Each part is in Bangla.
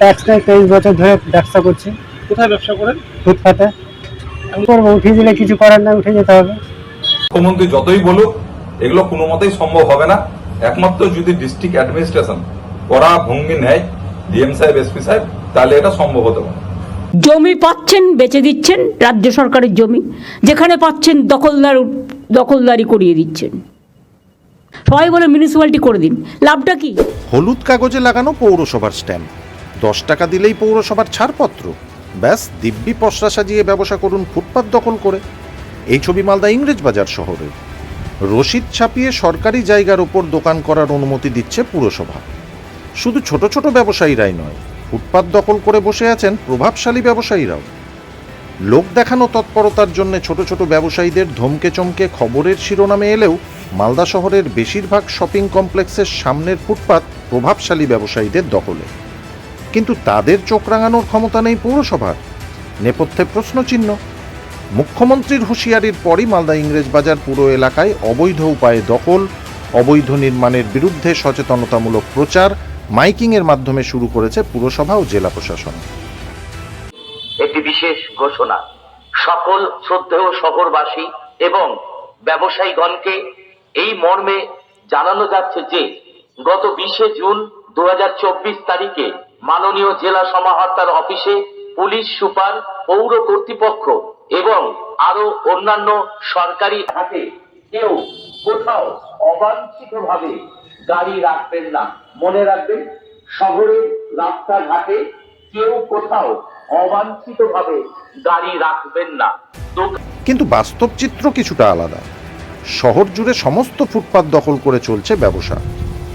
ট্যাক্স তেইশ বছর ধরে ব্যবসা করছি। কোথায় ব্যবসা করেন? ফুটপাতে আমি করব উঠিয়ে দিলে কিছু করার না উঠে যেতে হবে। মুখ্যমন্ত্রী যতই বলুক এগুলো কোনো মতেই সম্ভব হবে না। একমাত্র যদি ডিস্ট্রিক্ট অ্যাডমিনিস্ট্রেশন করা ভঙ্গি নেয় ডিএম সাহেব এসপি সাহেব তাহলে এটা সম্ভব হতে পারে। জমি পাচ্ছেন বেচে দিচ্ছেন রাজ্য সরকারের জমি। যেখানে পাচ্ছেন দখলদার দখলদারি করিয়ে দিচ্ছেন। সবাই বলে মিউনিসিপ্যালিটি করে দিন। লাভটা কি? হলুদ কাগজে লাগানো পৌরসভার স্ট্যাম্প দশ টাকা দিলেই পৌরসভার ছাড়পত্র। ব্যাস, দিব্যি পশরা সাজিয়ে ব্যবসা করুন ফুটপাত দখল করে। এই ছবি মালদা ইংরেজ বাজার শহরে। রসিদ ছাপিয়ে সরকারি জায়গার ওপর দোকান করার অনুমতি দিচ্ছে পুরসভা। শুধু ছোট ছোট ব্যবসায়ীরাই নয়, ফুটপাত দখল করে বসে আছেন প্রভাবশালী ব্যবসায়ীরাও। লোক দেখানো তৎপরতার জন্য ছোট ছোট ব্যবসায়ীদের ধমকে চমকে খবরের শিরোনামে এলেও মালদা শহরের বেশিরভাগ শপিং কমপ্লেক্সের সামনের ফুটপাত প্রভাবশালী ব্যবসায়ীদের দখলে। কিন্তু তাদের চোখ রাঙানোর ক্ষমতা নেই পৌরসভার। নেপথ্যে প্রশ্নচিহ্ন। মুখ্যমন্ত্রীর হুঁশিয়ারির পরই মালদা ইংরেজ বাজার পুরো এলাকায় অবৈধ উপায়ে দখল, অবৈধ নির্মাণের বিরুদ্ধে সচেতনতামূলক প্রচার মাইকিংয়ের মাধ্যমে শুরু করেছে পুরসভা ও জেলা প্রশাসন। একটি বিশেষ ঘোষণা, সকল শ্রদ্ধেয় শহরবাসী এবং ব্যবসায়ীগণকে এই মর্মে জানানো যাচ্ছে যে গত বিশে জুন দু হাজার চব্বিশ তারিখে মাননীয় জেলা সমাহর্তার অফিসে পুলিশ সুপার, পৌর কর্তৃপক্ষ এবং আরও অন্যান্য সরকারি হাতে কেউ কোথাও অবাঞ্ছিতভাবে গাড়ি রাখবেন না। মনে রাখবেন, শহরের রাস্তাঘাটে কেউ কোথাও অবাঞ্ছিতভাবে গাড়ি রাখবেন না। কিন্তু বাস্তব চিত্র কিছুটা আলাদা। শহর জুড়ে সমস্ত ফুটপাত দখল করে চলছে ব্যবসা।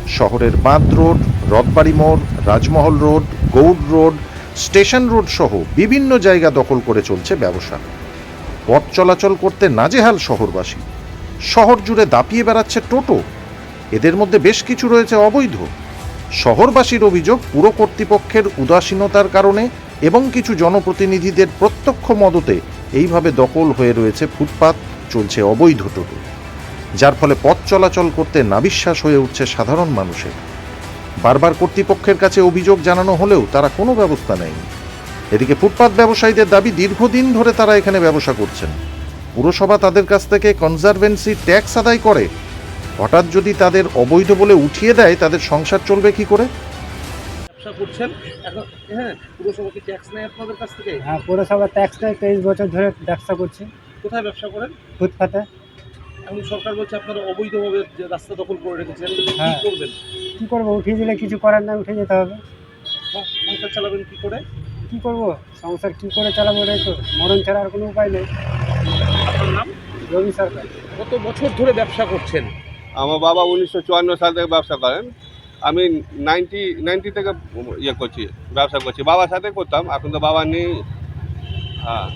শহরের বাঁধ রোড রথবাড়ি মোড়, Rajmahal road, Gaur road, station road সহ বিভিন্ন জায়গা দখল করে চলছে ব্যবসা। পথ চলাচল করতে নাজেহাল শহরবাসী। শহর জুড়ে দাপিয়ে বেড়াচ্ছে টোটো। এদের মধ্যে বেশ কিছু রয়েছে অবৈধ। শহরবাসীর অভিযোগ পুরো কর্তৃপক্ষের উদাসীনতার কারণে এবং কিছু জনপ্রতিনিধিদের প্রত্যক্ষ মদতে এইভাবে দখল হয়ে রয়েছে ফুটপাত, চলছে অবৈধ টোটো। যার ফলে পথ চলাচল করতে নাবিশ্বাস হয়ে উঠছে সাধারণ মানুষের। বারবার কর্তৃপক্ষের কাছে অভিযোগ জানানো হলেও তারা কোনো ব্যবস্থা নেয়নি। এদিকে ফুটপাত ব্যবসায়ীদের দাবি দীর্ঘদিন ধরে তারা এখানে ব্যবসা করছেন। পুরসভা তাদের কাছ থেকে কনজারভেন্সি ট্যাক্স আদায় করে। হঠাৎ যদি তাদের অবৈধ বলে উঠিয়ে দেয় তাদের সংসার চলবে কি করে? ব্যবসা করছেন? এখন হ্যাঁ পুরসভা কি ট্যাক্স নেয় আপনাদের কাছ থেকে? হ্যাঁ পৌরসভা ট্যাক্স নেই তেইশ বছর ধরে ব্যবসা করছি। কোথায় ব্যবসা করেন? ফুটপাতে। এখন সরকার বলছে আপনারা অবৈধভাবে যে রাস্তা দখল করে রেখেছেন কি হ্যাঁ। করবেন? কি করব? উঠিয়ে দিলে কিছু করার না উঠে যেতে হবে। সংসার চালাবেন কি করে? কি করব? সংসার কি করে চালাবো রে তো। মরণ ছাড়া আর কোনো উপায় নেই। আপনার নাম? রবি সরকার। কত বছর ধরে ব্যবসা করছেন? আমার বাবা উনিশশো চুয়ান্ন সাল থেকে ব্যবসা করেন। আমি নাইনটি নাইনটি থেকে ইয়ে করছি ব্যবসা করছি। বাবার সাথে করতাম এখন তো বাবা নেই। হ্যাঁ।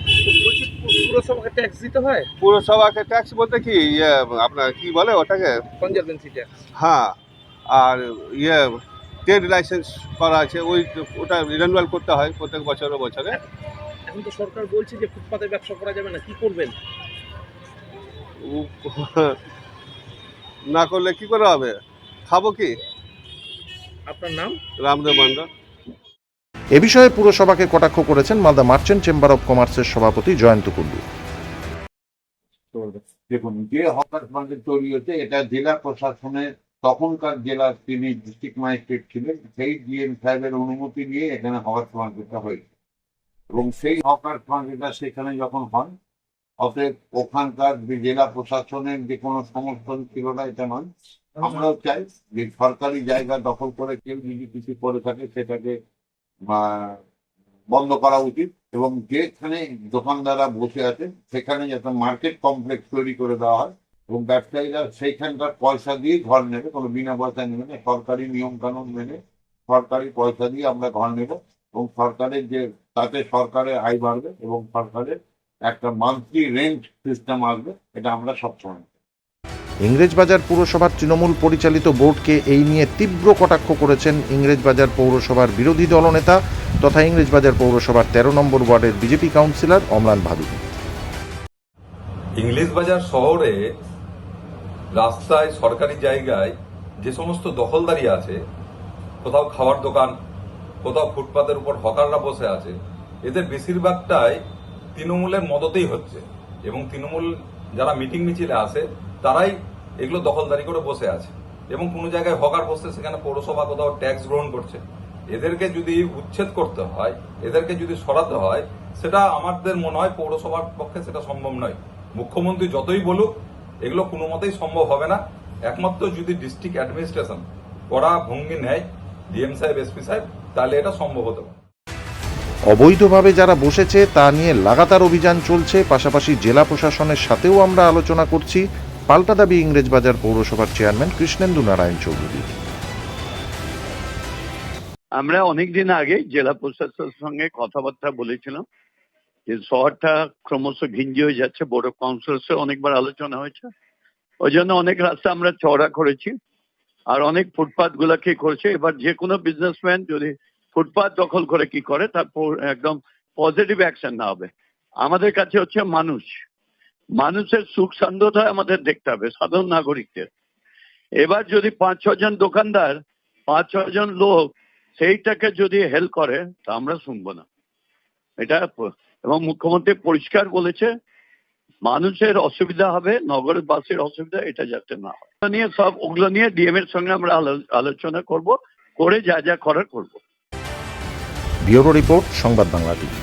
পুরসভাকে ট্যাক্স দিতে হয়? পুরসভাকে ট্যাক্স বলতে কি ইয়ে আপনার কি বলে ওটাকে? কনজারভেন্সি ট্যাক্স হ্যাঁ আর ইয়ে ট্রেড লাইসেন্স করা আছে ওই ওটা রিনিউয়াল করতে হয় প্রত্যেক বছরে বছরে। এখন তো সরকার বলছে যে ফুটপাতে ব্যবসা করা যাবে না কি করবেন? না করলে কি করে হবে? খাব কি? আপনার নাম? রামদেব মন্ডল। এ বিষয়ে পুরসভাকে কটাক্ষ করেছেন মালদা মার্চেন্ট চেম্বার অব কমার্সের সভাপতি জয়ন্ত কুণ্ডু। দেখুন, যে হকার মার্কেট তৈরি হচ্ছে এটা জেলা প্রশাসনের তখনকার জেলার তিনি ডিস্ট্রিক্ট ম্যাজিস্ট্রেট ছিলেন, সেই ডিএম সাহেবের অনুমতি নিয়ে এখানে হকার মার্কেটটা হয়েছে। এবং সেই হকার মার্কেটটা সেখানে যখন হয়, অতএব ওখানকার জেলা প্রশাসনের যে কোনো সমর্থন ছিল না, এটা নয়। আমরাও চাই যে সরকারি জায়গা দখল করে কেউ যদি কিছু করে থাকে, সেটাকে বন্ধ করা উচিত এবং যেখানে দোকানদাররা বসে আছে, সেখানে যাতে মার্কেট কমপ্লেক্স তৈরি করে দেওয়া হয় এবং ব্যবসায়ীরা সেইখানকার পয়সা দিয়ে ঘর নেবে, কোনো বিনা পয়সা নেবে না। সরকারি নিয়ম কানুন মেনে সরকারি পয়সা দিয়ে আমরা ঘর নেব এবং সরকারের যে, তাতে সরকারের আয় বাড়বে এবং সরকারের একটা মান্থলি রেন্ট সিস্টেম আসবে, এটা আমরা সবসময় ইংরেজবাজার পুরসভার তৃণমূল পরিচালিত বোর্ডকে এই নিয়ে তীব্র কটাক্ষ করেছেন ইংরেজবাজার পৌরসভার বিরোধী দলনেতা তথা ইংরেজবাজার পৌরসভার তেরো নম্বর ওয়ার্ডের BJP councillor Amlan Bhaduri English Bazar শহরে রাস্তায়, সরকারি জায়গায় যে সমস্ত দখলদারি আছে, কোথাও খাবার দোকান, কোথাও ফুটপাতের উপর হকাররা বসে আছে, এদের বেশিরভাগটাই তৃণমূলের মদতেই হচ্ছে এবং তৃণমূল যারা মিটিং মিছিলে আসে তারাই এগুলো দখলদারি করে বসে আছে। এবং কোনো জায়গায় হকার বসছে সেখানে পৌরসভা কোথাও ট্যাক্স গ্রহণ করছে। এদেরকে যদি উচ্ছেদ করতে হয়, এদেরকে যদি সরাতে হয়, সেটা আমাদের মনে হয় পৌরসভার পক্ষে সেটা সম্ভব নয়। মুখ্যমন্ত্রী যতই বলুক, এগুলো কোনো মতেই সম্ভব হবে না। একমাত্র যদি ডিস্ট্রিক্ট অ্যাডমিনিস্ট্রেশন কড়া ভঙ্গি নেয়, ডিএম সাহেব, এসপি সাহেব, তাহলে এটা সম্ভব হতে পারে। অবৈধভাবে যারা বসেছে, তা নিয়ে লাগাতার অভিযান চলছে। পাশাপাশি জেলা প্রশাসনের সাথেও আমরা আলোচনা করছি। পাল্টা দাবি ইংরেজবাজার পৌরসভার চেয়ারম্যান কৃষ্ণেন্দু নারায়ণ চৌধুরী। আমরা অনেকদিন আগে জেলা প্রশাসনের সঙ্গে কথাবার্তা বলেছিলাম যে শহরটা ক্রমশ ঘিঞ্জি হয়ে যাচ্ছে বড় কাউন্সিলসে অনেকবার আলোচনা হয়েছে। ওই জন্য অনেক রাস্তা আমরা চওড়া করেছি আর অনেক ফুটপাথ গুলাকে করেছে। এবার যে কোনো বিজনেসম্যান যদি ফুটপাথ দখল করে কি করে, তারপর একদম পজিটিভ অ্যাকশন না হবে। আমাদের কাছে হচ্ছে মানুষ। মানুষের সুখ সান্ধ্যতা আমাদের দেখতে হবে, সাধারণ নাগরিকদের। এবার যদি পাঁচ ছজন দোকানদার, পাঁচ ছজন লোক সেইটাকে যদি হেল্প করে, তা আমরা শুনব না। এটা এবং মুখ্যমন্ত্রী পরিষ্কার বলেছে, মানুষের অসুবিধা হবে নগরের বাসের অসুবিধা, এটা যাতে না হয়। নিয়ে সব, ওগুলো নিয়ে ডিএম এর সঙ্গে আমরা আলোচনা করব, করে যা যা করার করব। ব্যুরো রিপোর্ট, সংবাদ বাংলা টিভি।